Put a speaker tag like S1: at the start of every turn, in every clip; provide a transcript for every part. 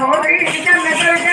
S1: ಹೋಗಿ ಚಂದ ತೊಳೆದ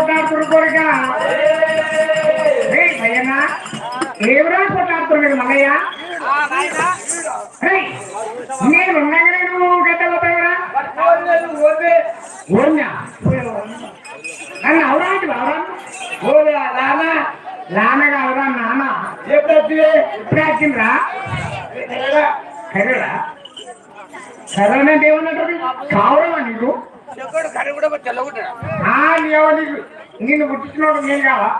S1: కొట్టాడుతురు కొడుక ఏయ్ మీరు మల్లయ్య? నేను ఉండగానే నువ్వు గడ్డపోతావురా నన్ను అవరాంటి బావరా ఓలా నాన్న? నాన్నగా అవరా నాన్న? ఎప్పుడు వచ్చింది ఎప్పుడు వచ్చిందిరా కర్రరా కావడమా నీకు? నిన్ను పుట్టించినోడు నేను కావా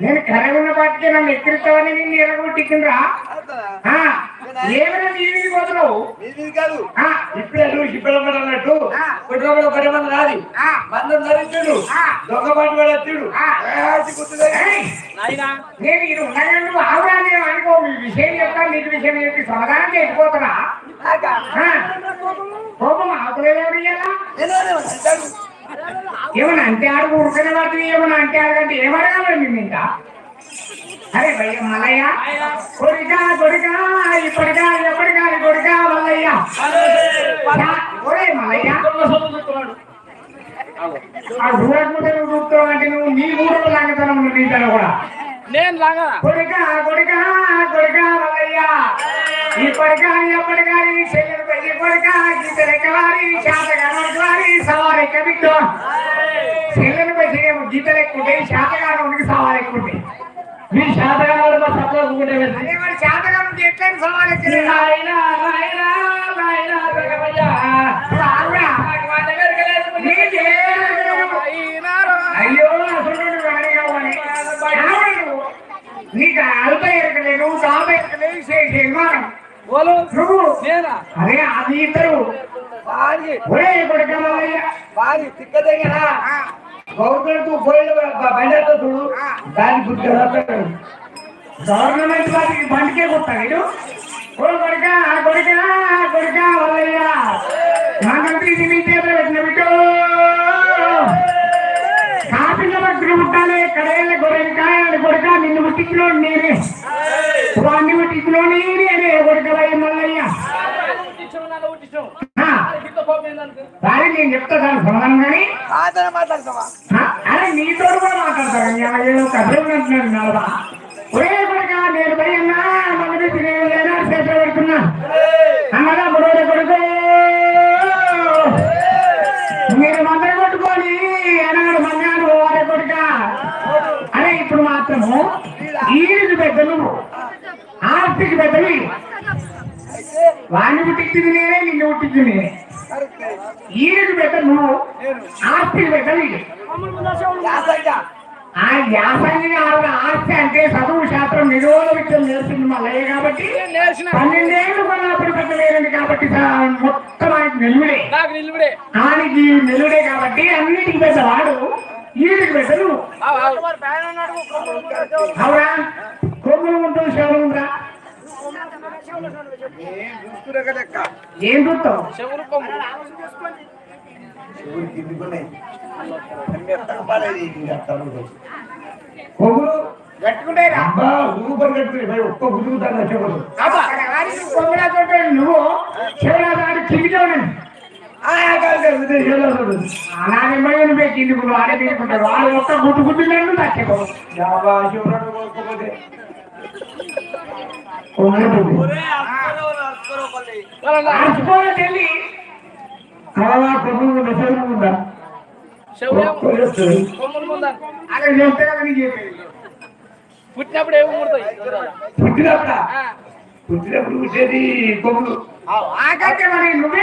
S1: నేను కర్ర ఉన్న పాటికే నన్ను ఎక్కిరిస్తావని నిన్ను ఎరగొట్టిండ్రా ఏమైనా నీవికి పోతున్నావు? ఆ,
S2: ఇప్పుడే నువ్వు శిబ్బలమ్మడు అన్నట్టు
S1: ఆ.
S2: కుటుంబంలో పది మంది రాది
S1: ఆ.
S2: మందం నరిచుడు వచ్చుడు
S1: ఆ. ఏయ్, నేను ఇది నువ్వు ఆవురా నేను అనుకో మీ విషయం చెప్తా నీకు విషయం చెప్పి సమాధానం చేసిపోతున్నా ఆ, ఏమన్నా అంటే ఆడు ఉరకనే వాటిని ఏమన్నా అంటే ఆడకంటే ఏమడగాలి ఇంకా? అరే భయ్య మల్లయ్య కొడుకా కొడుకా ఇప్పటికా ఎప్పటికా కొడుకా మల్లయ్య ఒరే మల్లయ్య ఆ ఊరకుంటే నువ్వు చూస్తావు అంటే నువ్వు నీ ఊరు లాగతనం నీ తన కూడా.
S3: నేను లాగా.
S1: కొడుకా కొడుకా కొడుకా మల్లయ్య ఇప్పటికా ఎప్పటికా నీ చెల్లెలు పెళ్ళి కొడుకా గీతలెక్కవారి శాతగానోడికి వారి సవారెక్క బిడ్డు చెల్లెలు పెళ్ళి గీతలెక్కుంటే శాతగానోడికి సవారెక్కుంటే
S2: మీ శాతగాడు మా సత్తా కూకుంటే
S1: అదే మరి శాతగానికి ఎట్లయిన సవారెక్కలే
S2: నాయనా
S3: బోలు
S1: నువ్వు
S3: నేనా
S1: అదే అది ఇద్దరు
S2: వారి
S1: ఒరే కొడుక మల్లయ్య
S2: వారి తిక్కదగినా గవర్నమెంట్ పోయిన బండితో చూడు దాని గుర్తు
S1: గవర్నమెంట్ వాటికి బండికే కొట్టాడు వీడు. ఓ కొడుక కొడుక కొడుక మల్లయ్య మంగళ తీసి నీ చేతిలో పెట్టిన బిడ్డు కాపిల భక్తులు పుట్టాలి కడేళ్ళ గొర్రెకాయ కొడుక నిన్ను ముట్టించినోడు నేనే. వాడిని ముట్టించినోడు నేనే కొడుక భయ మల్లయ్య. దాన్ని నేను చెప్తా దాని సమాధానం కానీ? అరే నీతో కూడా కథలు నలభా ఒరే కొడుక నేను పోయి అన్నా మన మీద నేను అన్నదా కొడుకు? పెద్దలు ఆస్తికి పెద్దవి. వాడిని పుట్టించింది నేనే నిన్ను పుట్టించింది ఈడికి పెద్ద నువ్వు ఆస్తికి పెద్ద వీడు
S2: యాసంగా
S1: ఆ యాసంగి ఆవిడ ఆస్తి అంటే చదువు శాస్త్రం నిరోధ విషయం నేర్పింది మళ్ళీ కాబట్టి పన్నెండేళ్ళు కొన్నప్పుడు పెద్ద లేదండి కాబట్టి మొత్తం ఆయనకి నిలువుడే
S3: నిలువుడే
S1: ఆయనకి నిలువుడే కాబట్టి అన్నిటికి పెద్దవాడు ఈడికి పెద్ద నువ్వు అవునా? కొమ్ములు ఉంటుంది శవరం ఉందా
S2: ఏం
S1: చూస్తావు. కొమ్ములు గట్టుకుంటే రా
S2: అబ్బా ఊపర్ కట్టుకుని ఒక్క గుదుగుతాను చెవులు
S1: నువ్వు శివరాజు కిందిలో
S2: ఆ కాదు కాదు ఇదే చెవులు
S1: అలాగే మళ్ళీ పెట్టింది వాడే తీసుకుంటారు వాళ్ళు ఒక్క గుడ్డు గుడ్డు నన్ను చెప్పేది
S3: పుట్టినప్పుడు ఏమి
S2: పుట్టినప్పుడా? పుట్టినప్పుడు కూర్చేది కొమ్ములు.
S1: నువ్వే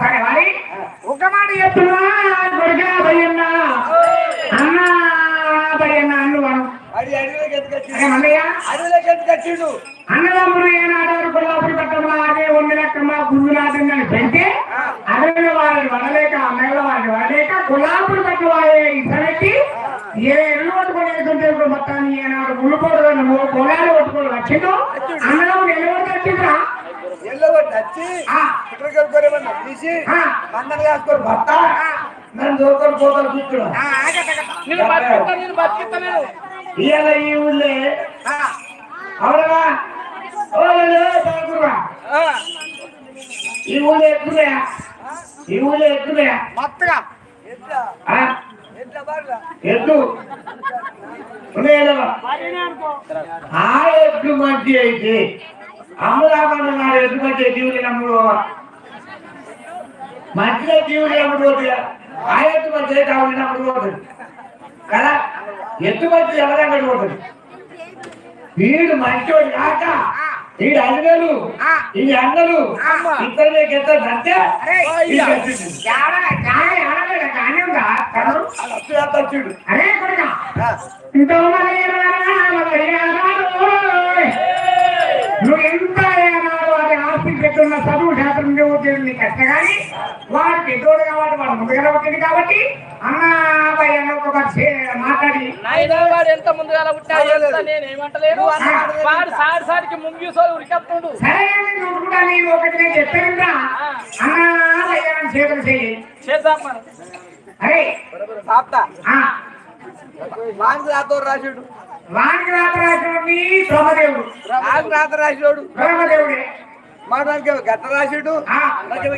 S1: సరే మరి. ఒక మాట చెప్తున్నా కొడుకా భయ్యన్నా అన్నా భయ్యన్నా అన్నువాను
S2: అది
S1: అన్నదమ్ములు ఏనాడారు కొల్లాపురి పట్టణంలో అదే వందలక్కమ్మ గుండులాడిందని పెడితే అడవిలో వారిని వడలేక నెల వారిని వడలేక కొల్లాపురి పట్ల వారే ఇసరెట్టి ఏ ఎల్లు పట్టుకొని వెళ్తుంటే మొత్తాన్ని ఏనాడు ముళ్ళుకోడు నువ్వు పొలాలు పట్టుకొని వచ్చిందో అన్నదమ్ములు ఎల్లు వచ్చిందా
S2: ఎల్లగొట్టి వచ్చి కొరేమన్నా తీసి
S1: ఆ.
S2: మందలు కాసుకొని భర్త నన్ను దోకొని పోతాను కూర్చున్నా.
S3: నేను బతికిస్తా నేను బతికిస్తా నేను
S2: ఇవాళ ఈ ఊళ్ళే అవునా ఓ బాగురా
S3: ఆ,
S2: ఈ ఊళ్ళో ఎక్కువయా ఈ ఊళ్ళో ఎక్కువయా
S3: మత్తుగా
S2: ఎద్దు ఉన్నాయా ఆ ఎద్దు మంచి అయితే అమ్ముదామన్న నాడు ఎద్దు మంచి జీవులు నమ్ముడు ఆవిడ నమ్ముడు పోతుంది ఎవరంగా వీడు మంచోడు కాక వీడు అన్నలు ఈ అన్నలు ఇద్దరు ఎంత అంటే చూడు
S1: అరే కొడుక. ఇంత నువ్వు పెట్టున్న చదువు శాస్త్రం చదువుతుంది నీకు కష్టం కానీ వాడు పెద్దోడు కాబట్టి వాడు ముందుగా వచ్చింది కాబట్టి అన్న భయ అన్న ఒక మాట్లాడి.
S3: నాయనా వాడు ఎంత ముందుగా ఎంత నేను ఏమంటలేను. వాడు సారి సారికి ముంగిసో ఉరికెత్తుండు
S1: సరే నేను ఒకటి నేను చెప్పానుగా అన్న అని చేతులు చేయి.
S3: చేద్దాం మనం
S1: అరే
S2: సాప్తా. వాంగ్ రాతో రాశాడు
S1: వానికి రాత బ్రహ్మదేవుడు.
S2: నాకు రాత రాశాడు
S1: బ్రహ్మదేవుడే.
S2: మాట్లాడికి గట్ట రాశాడు
S1: ఆ,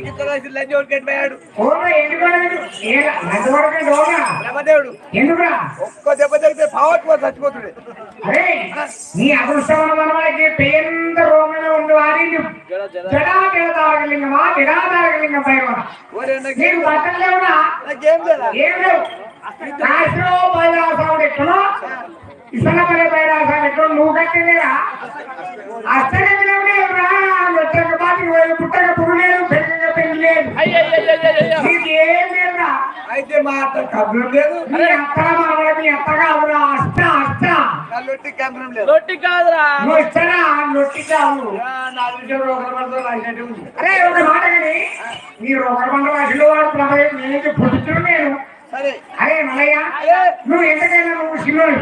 S2: గిట్ట రాసి లంచోడు కట్టిపోయాడు
S1: పూర్వ ఎందుకు నచ్చవరకే దోమ
S2: బ్రహ్మదేవుడు
S1: ఎందుకురా?
S2: ఒక్క దెబ్బ తగ్గితే పావట్కో చచ్చిపోతుంది.
S1: అరే నీ అదృష్టమైన మనవాడికి పేంద రోగంలో ఉండి వారి జడా జడదారగలింగమా జడాదారగలింగం పైన
S2: ఓరే నాకు
S1: నీకు బట్టలు లేవునా?
S2: నాకేం లేదా.
S1: ఏం లేవు? కాశీలో బైరాసావుడు ఎక్కడో ఇసనపల్లి బైరాసావుడు ఎక్కడో నువ్వు కట్టిందిరా? అష్టగతిరా వచ్చక పోయి పుట్టక పురుగు లేదు పెళ్ళి లేదు
S3: అయ్యయ్యయ్యయ్యయ్య.
S1: లేదురా
S2: అయితే మా అత్త కబ్రం లేదు
S1: మీ అత్తగా మనవాడు మీ అత్తగా అవురా అష్ట అష్ట
S2: నల్లొట్టి కబ్రం లేదు.
S3: రొట్టి కాదురా
S1: నువ్వు ఇస్తారా నొట్టి కాదు
S2: ఆ, నా విషయంలో ఒకరి రాసినట్టు
S1: అరే ఒక మాట కానీ మీరు ఒకరి మంట భాషలో వాడు ప్రభావం నేను పుట్టుతున్నాను నేను అరే. మలయ్య నువ్వు ఎంతకైనా నువ్వు
S3: చిన్నోని.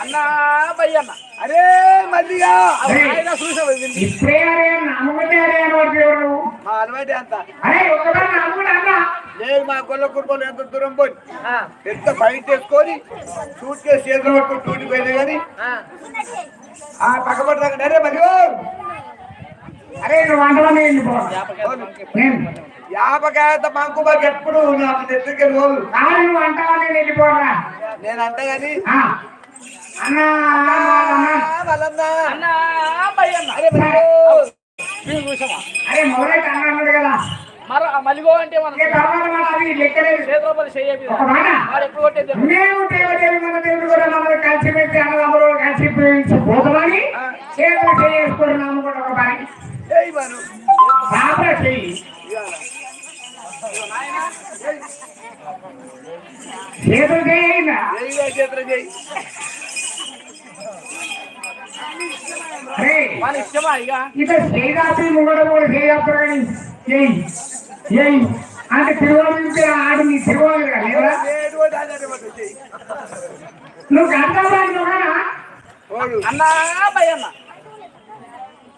S1: అన్నా భయ్య
S2: అరే మల్లిగా.
S1: ఇప్పుడే అరే నమ్ముకుంటే అరే
S2: మా అలవాటే అంత.
S1: అరే ఒక్కసారి నమ్ముకుంటా అన్నా.
S2: లేదు మా గొల్ల కుటుంబాలు ఎంత దూరం పోయి ఎంత బయట వేసుకొని సూట్ కేసు చేతులు పట్టుకొని టూటి కానీ ఆ. పక్కపడి రాకండి అరే మరి
S1: అరే నువ్వు వంటలో నేను పో నేను.
S2: యాపకాయత మాకు ఎప్పుడు నాకు దగ్గరికి రోజు
S1: కాదు నువ్వు నేను వెళ్ళిపోరా.
S2: నేను అంట కానీ
S1: ఆ. అన్నా అన్నా.
S2: వాళ్ళన్నా
S3: అన్నా.
S2: అరే మరి
S3: మీరు చూసావా
S1: అరే మొదలైతే అన్న అన్నాడు కదా.
S3: మరో మలిగో అంటే మనం
S1: కలిసి పెట్టి అన్నదమ్ములు కలిసి పోతామని చేతులు చేసుకుంటున్నాము కూడా ఒక పని
S2: ఏయ్
S1: శ్రీరాత్రి ముంగడ కూడా శ్రీరాత్రి కానీ చేయి చేయి అంటే తిరువాలంటే ఆడి నీ తిరువాలి
S2: కదా
S1: నువ్వు గంటలు
S3: అన్నా. భయన్నా
S2: ఓయా బాబా ఓయా బాబా నాది
S1: ఏ ఆటగా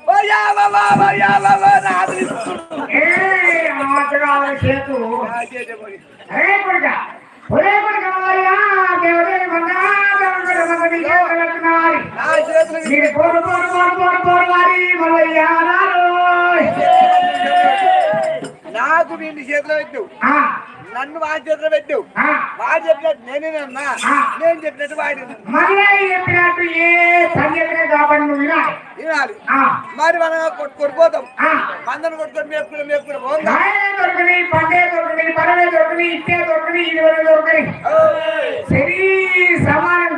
S1: చేతు మీరు పోరు పోరు పోరు పోరు పోరు వారి మల్లయ్య
S2: నాకు నిన్ను చేతిలో పెట్టు. నన్ను మా చేతిలో పెట్టు. మా చెప్పినట్టు నేనేనన్నా నేను చెప్పినట్టు వాడి
S1: చెప్పినట్టు ఏ వినాలి.
S2: మరి మనం కొట్టుకొని పోతాం
S1: ఆ.
S2: మందను కొట్టుకొని మేపుకుని మేపుకుని
S1: నాయనే దొరకని పండే దొరకని పరవే దొరకని ఇట్టే దొరకని ఇది వరకు దొరకని. సరి సమానం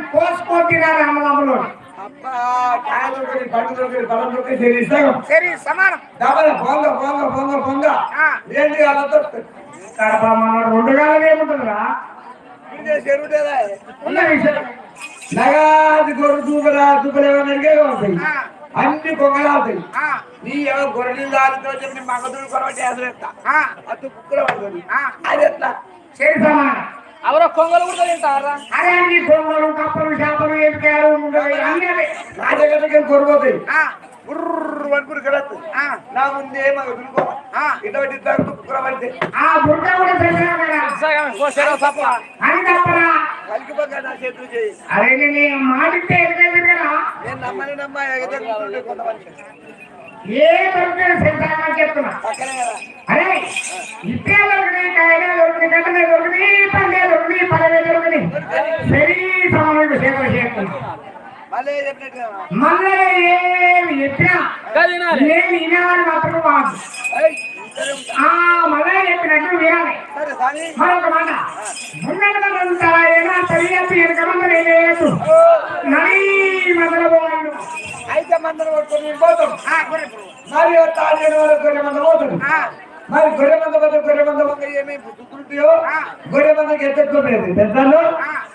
S1: అమ్మలమ్మలో
S2: అబ్బా డబల పొంగ పొంగ పొంగ పొంగ.
S1: ఆ.
S2: ఏంటి
S1: కడప మన రెండు కాలం సరే.
S2: నగాది గొర్రె దూపరా దూపలు ఉంటాయి. అన్ని కొంగలు అవుతాయి
S1: ఆ,
S2: నీ ఎవరు గొర్రెలు దానితో చెప్పి మగదులు కొరవటి అసలు ఎత్తా అది కుక్కలు. అది ఎట్లా?
S1: సరి సమానం.
S3: అవరో కొంగలు కూడా తింటారా?
S1: అరే ఈ దొంగలు కప్పలు చేపలు అన్నీ
S2: బుర్రు నా ముందే. ఇటువంటి ఇద్దరు పడితే.
S1: ఆ బుర్ర కూడా తెలియదు
S3: తప్ప.
S1: అని తప్పరా
S2: నా చేతులు చేయి.
S1: అరే నేను
S2: నమ్మని నమ్మ కొంతమంది
S1: ఏ దొరికిన సెంటర్ చెప్తున్నా? అరే ఇట్టే దొరికినాయి కాయలే దొరికినాయి గడ్డలే దొరికినాయి పండే దొరికినాయి పడవే దొరికినాయి. సరి సమానుడు సేవ చేస్తున్నా.
S2: మళ్ళీ చెప్పినట్టు
S1: ఏమి చెప్పినా. నేను మాత్రం. ఆ మళ్ళీ వినాలి. మరొక మాట. ముందంతా లేదు నడి మొదలు పోవాలి
S2: అయితే మందరం కొట్టుకొని మేము పోతాం. మరి తాజేడు వరకు గొర్రె మంద పోతుంది
S1: ఆ,
S2: మరి గొర్రె మంద పోతే గొర్రె మంద ఒక ఏమేమి గుర్తుంటాయో. గొర్రె మందకి ఎత్తుకునేది పెద్దలు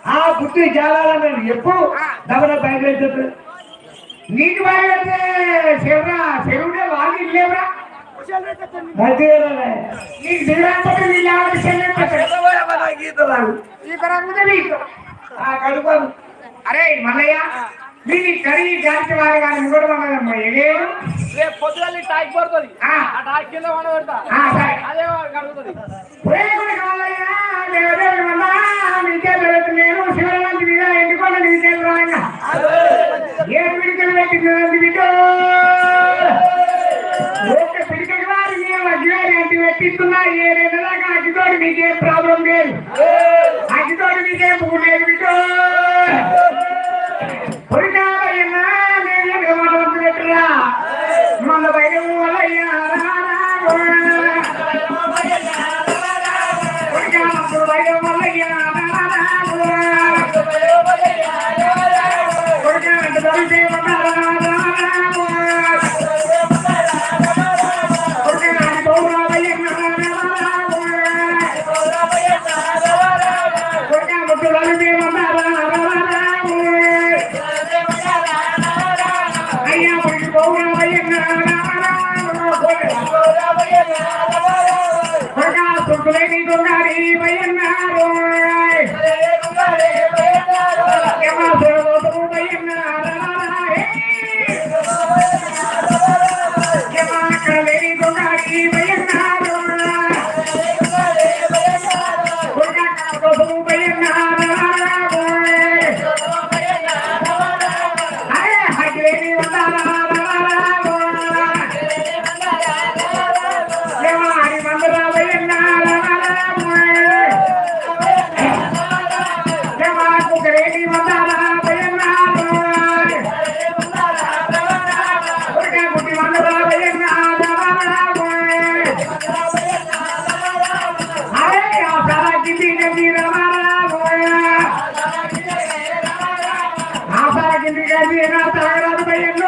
S1: ఆ.
S2: గుర్తు జాలాలని ఎప్పుడు
S1: ఆ.
S2: దమన వెళ్తుంది
S1: నీకు బాగా చెవురా చెవుడే వాళ్ళు ఇల్లేవరా. నీకు దిగడానికి నీళ్ళు
S2: గీత రాదు.
S1: ఈ
S2: కడుపాను
S1: అరే మల్లయ్య మీరు కడిగి జాతి వారి కానీ ఇంకోటి మనదమ్మా ఎగేరు
S3: రేపు పొద్దుగల్లి టాక్ పడుతుంది.
S1: ఆ.
S3: టాక్ కింద పెడతా. అదే కడుగుతుంది.
S1: నేను మీద ఎందుకోండి i'm Hallelujah. కింది గంది నా తాగరాదు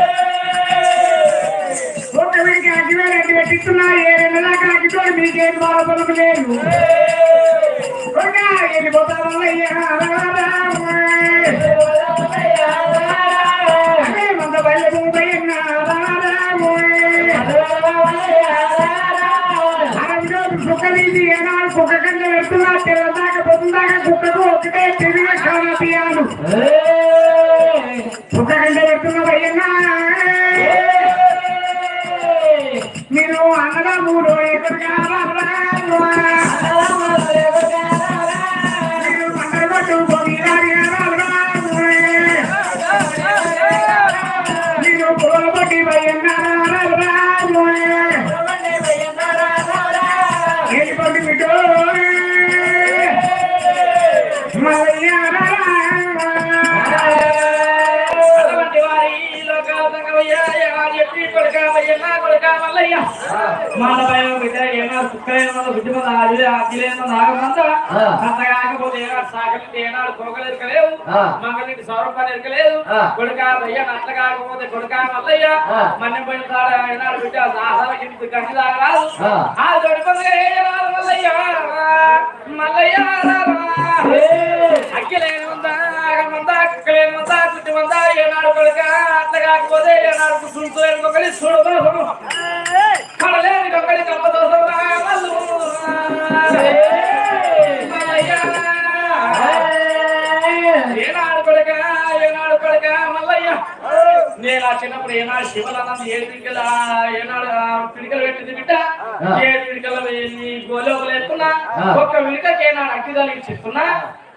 S1: ఇస్తున్నా ఏ రెండు దాకా అగ్గితోడు మీకేం బాధపడదు లేదు. వెళ్ళిపోతా వల్లయ్యా మంద బయలు పోయినా ఏనాడు కుక్క కింద పెడుతున్నా తెల్లదాకా పొద్దుదాకా కుక్కకు ఒకటే తెలివిగా కావాలి తీయాలు. కుక్క కింద పెడుతున్నా భయ్యన్నా. మూడు
S3: ఎదురుగా మన నాగమంద.
S2: ఆ.
S3: అంత కాకపోతే ఏనాడు సాగలింటి ఏనాడు కోకలు ఎరకలేవు. మంగళింటి సౌరపాలు ఎరకలేదు. కొడుకా అట్ల కాకపోతే కొడుకా మల్లయ్య
S2: ఆ.
S3: మన్యం పోయిన తాడ ఏనాడు బిడ్డ దాసాలకి గంటి తాగరాదు
S2: ఆ.
S3: ఏయరాదు మల్లయ్య మల్లయ్య ఉందా కుట్టి ఉందా ఏనాడు కొడుక అట్లా కాకపోతే ఏనాడు కుటుంబం ఇంకొకరి చూడదు కడలేని ఒకరి కప్పదోసం నేను ఆ చిన్నప్పుడు ఏనాడు శివలన్నది ఏడు పిడికల ఏనాడు పిడికలు పెట్టింది బిడ్డ. ఏడు పిడికలు గోలోపలు ఎత్తున్నా
S2: ఆ.
S3: ఒక్క విడికకి ఏనాడు అక్కి తలిగి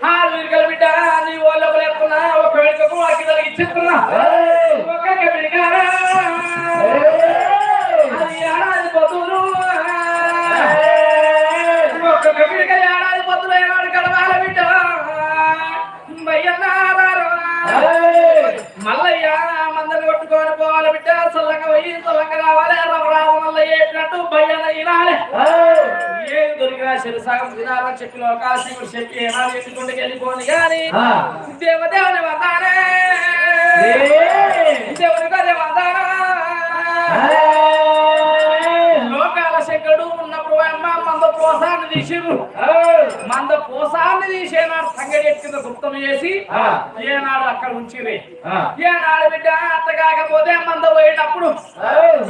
S3: ఆరు విడికలు బిడ్డ నీ ఓలోపలు ఎత్తున్నా ఒక విడికకు అక్కి తలిగి చెప్తున్నా ఒక్కొక్క పిడిక అది ఏడాది పొద్దులు చెప్పినట్టు భయ్యన ఇనాలి. ఏం దొరికినా శిరసాగం తినాలని చెప్పి లోకాశివుడు చెప్పి ఏనాడు ఎత్తుకుంటూ వెళ్ళిపోని గాని
S2: ఆ.
S3: దేవదేవుని వందానే దేవుని గారి పోసాన్ని తీసిరు మంద పోసాన్ని తీసేనాడు సంగడి ఎత్తుకుంద గుప్తం చేసి. ఏనాడు అక్కడ ఉంచిరి
S2: ఆ.
S3: ఏనాడు బిడ్డ అత్త కాకపోతే మంద పోయేటప్పుడు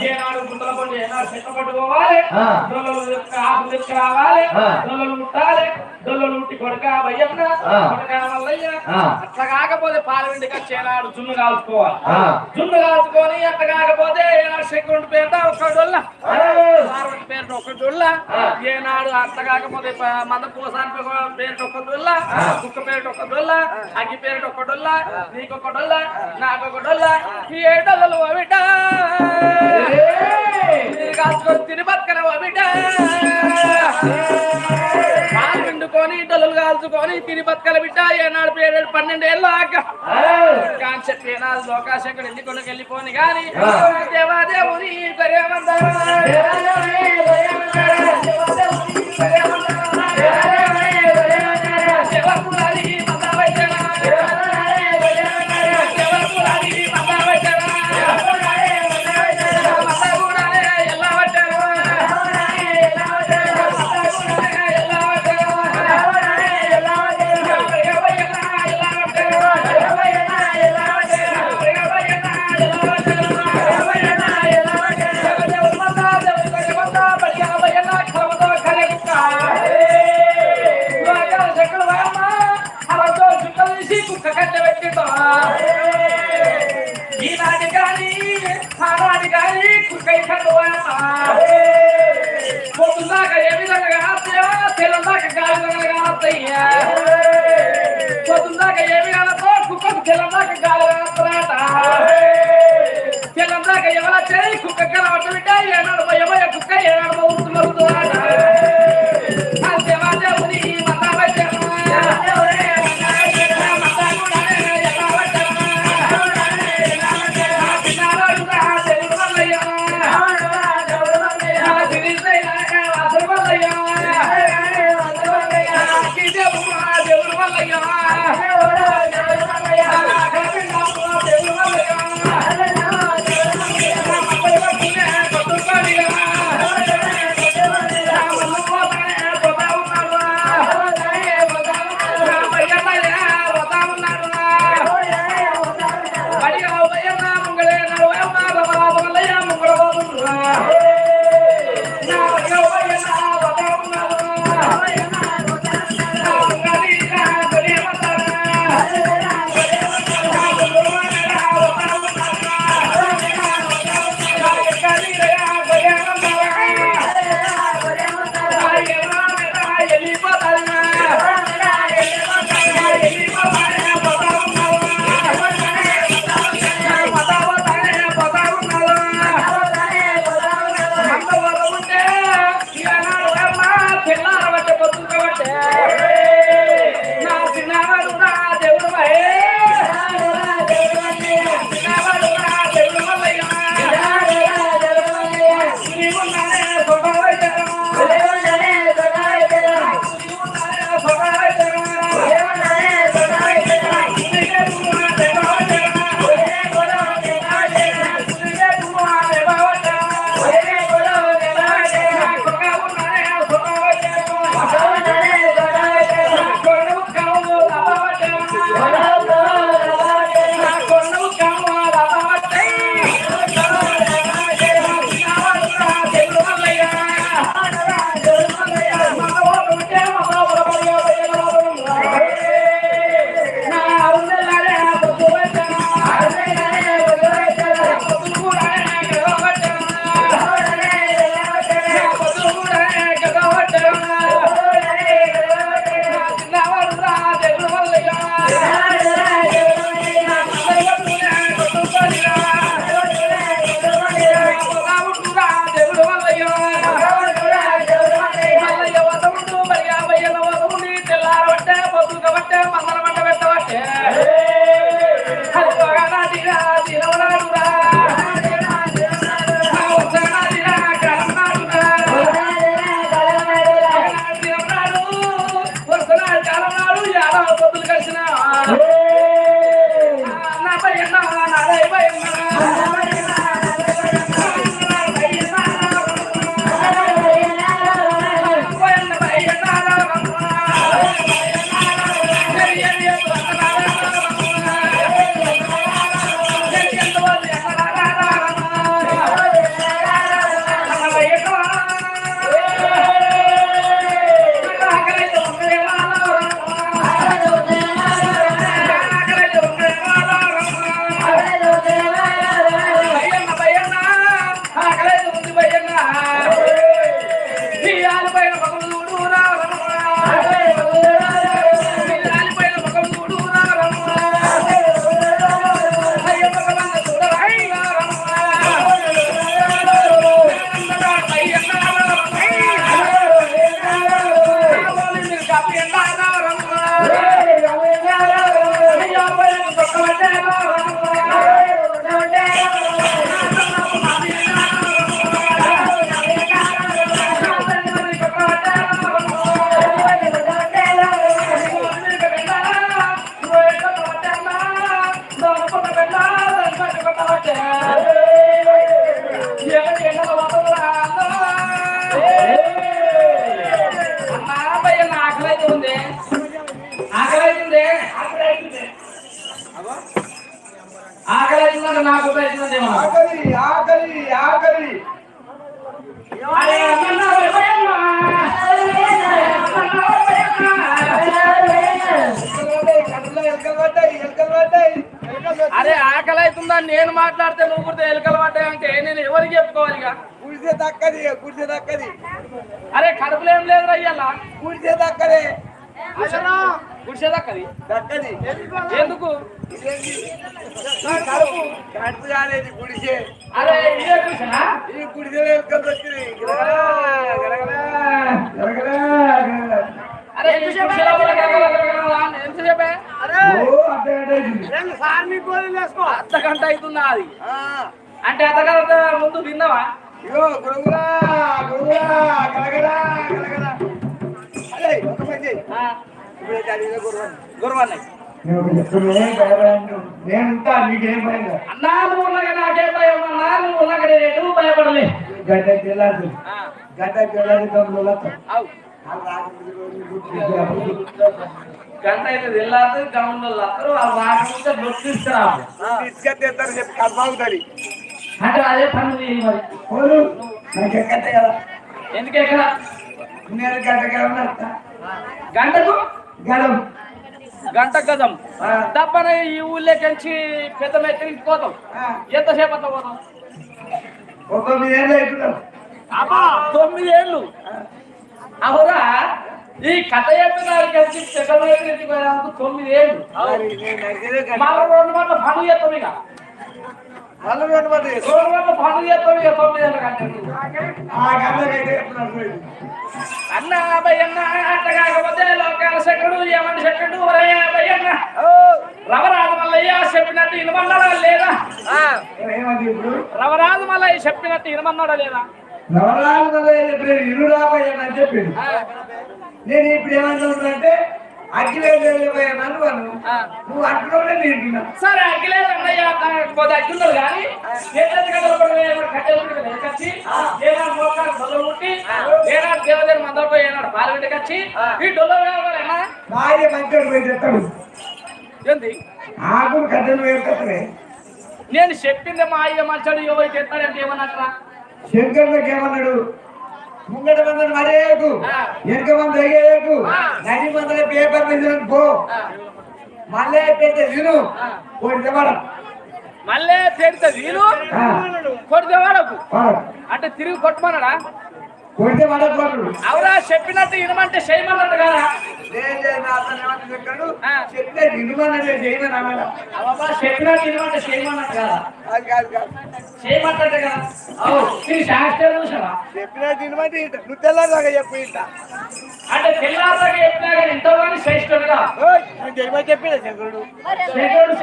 S3: ఏనాడు గుంటల పండు ఏనాడు చెట్ల పట్టుకోవాలి. దొల్లలు ఆకులు తీసుకు రావాలి
S2: ఆ.
S3: దొల్లలు ముట్టాలి దొల్లలు ముట్టి కొడక వయ్యన్న
S2: ఆ.
S3: కొడక మల్లయ్య. అట్లా కాకపోతే పాలవిండికి వచ్చేనాడు జున్ను కాల్చుకోవాలి. జున్ను కాల్చుకొని అట్లా కాకపోతే ఏనాడు శంకరుడి పేరుట ఒక్క డొల్ల పార్వతి పేరుట ఒక్క డొల్ల ఏనాడు అట్లా కాకపోతే ప- మంద పోసాని పేరుట ఒక్క డొల్ల కుక్క పేరుట ఒక్క డొల్ల అగ్గి పేరుట ఒక్క డొల్ల నీకొక డొల్ల నాకొక డొల్ల ఈ ఏ డొల్లలు బిడ్డ తిరిగి కాల్చుకొని తిని బతుకన పాలు పిండుకొని డొల్లలు కాల్చుకొని తిని బతుకల బిడ్డ. ఏనాడు పేరు పన్నెండేళ్ళు ఆక కాన్సెప్ట్ ఏనాడు లోకాశంకర్ ఎన్ని కొనకి వెళ్ళిపోని గాని దేవాదేవుని Yeah. ఆకలి అవుతుందంటే నాకు అవుతుందేమో
S2: ఆకలి ఆకలి ఆకలి.
S3: అరే అమ్మన్నా ఆకలి అవుతుందా నేను మాట్లాడితే నువ్వు కూడా ఎలుకలు పడ్డాయి అంటే నేను ఎవరికి చెప్పుకోవాలి ఇక?
S2: కుడిసే దక్కది కుడిసే దక్కది.
S3: అరే కడుపులో ఏం లేదు అయ్యాలా
S2: కుడిసే దక్కదే.
S3: గుడిసేదక్కది
S2: దక్కది.
S3: ఎందుకు?
S2: కడుపు గుడిసే
S3: అరే ఇదే కృష్ణ?
S2: ఈ గలగలా, గలగలా.
S3: అరే. అర్ధ గంట అవుతుందా అది
S2: ఆ,
S3: అంటే అర్ధగంట ముందు తిన్నావా
S2: ఇగో గురుగురా గురుగురా గలగలా అదే ఒక పని చెయ్యి నేను చెప్తున్నా భయపడాను నేను ఉంటా నీకేం భయం.
S3: అన్నా నువ్వు నాకేం భయం నువ్వు నేను భయపడలే? గంట అయితే వెళ్ళాదు గమనంలో వస్తారు ఆ వాటి గుర్తిస్తారా
S2: తీసుకెళ్తారు చెప్పి కర్మావుతాడు
S3: అంటే అదే పని చేయి మరి.
S2: పోరు నాకు ఎక్కతే కదా?
S3: ఎందుకు ఎక్కడ?
S2: నేను గడ్డకి వెళ్ళిన
S3: గంటకు?
S2: గడం
S3: గంట గజం.
S2: ఆ.
S3: తప్పన ఈ ఊళ్ళోకించి పెద్ద మెట్టికి పోతాం. ఎంతసేపు అట్లా పోతాం? అబ్బా తొమ్మిది ఏళ్ళు అవురా ఈ కథ చెప్పిన కలిసి పెద్ద పోయినందుకు తొమ్మిది ఏళ్ళు.
S2: మరి
S3: రెండు మాటలు పనులు చేస్తాం ఇక. అన్న భయన్న అట్ట కాకపోతే లోకాల శకుడు ఏమని శకుడు భయన్న రవరాజు మల్లయ్య చెప్పినట్టు ఇనమన్నాడా లేదా? రవరాజు మల్లయ్య చెప్పినట్టు ఇనమన్నాడా లేదా?
S2: నవరాలు ఇరు రాబోయానని చెప్పింది
S3: ఆ,
S2: నేను ఇప్పుడు ఏమంటున్నానంటే నువ్వు
S3: సరే అన్నయ్య కొద్ది అగ్గున్నారు కానీ ఏనాడు మోకాలు ముట్టి ఏనాడు దేవదేవి ఏనాడు ఈ డొల్ల
S2: భార్య మంచోడు పోయి చెప్తాడు.
S3: ఏంది?
S2: ఆకులు కట్టెలు
S3: నేను చెప్పింది మా అయ్య మంచాడు ఎవరికి ఎత్తాడంటే ఏమన్నట్రా
S2: శంకర్లకు ఏమన్నాడు? ముంగట మందని మరేకు
S3: ఆ.
S2: వెనక మంది
S3: ఆ.
S2: నది మందల పేపర్ మీద పో మళ్ళీ పెద్ద విను
S3: ఆ.
S2: కొడితే
S3: మళ్ళీ వీలు
S2: ఆ.
S3: కొడితే. అంటే తిరిగి కొట్టమన్నాడా
S2: కొడితే
S3: అవరా చెప్పినట్టు ఇనమంటే చేయమన్నట్టు కదా.
S2: చెప్తే చేయమని
S3: చెప్పినట్టు ఇనమంటే కదా.
S2: కాదు కాదు.
S3: చేయమంటే కదా. అవు ఇది శాస్త్రం చూసావా
S2: చెప్పినట్టు వినుమంటే ఇంట. నువ్వు తెల్లారిలాగా చెప్పు ఇంట
S3: అంటే తెల్లారగా చెప్పినా కానీ ఇంతవరకు శ్రేష్ఠుడుగా
S2: ఓయ్, నేను చేయమని చెప్పిన శంకరుడు?
S3: శ్రేష్ఠుడు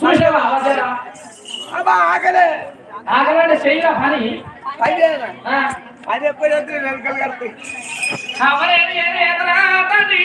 S3: చూసావా అవసరం
S2: అబ్బా ఆకలే.
S3: ఆగలంటే చెయ్యరా పని
S2: పైన
S3: ఆ.
S2: అది ఎప్పుడు వెనకలు కడతాయి
S3: అవరేమి ఎదురా తండ్రి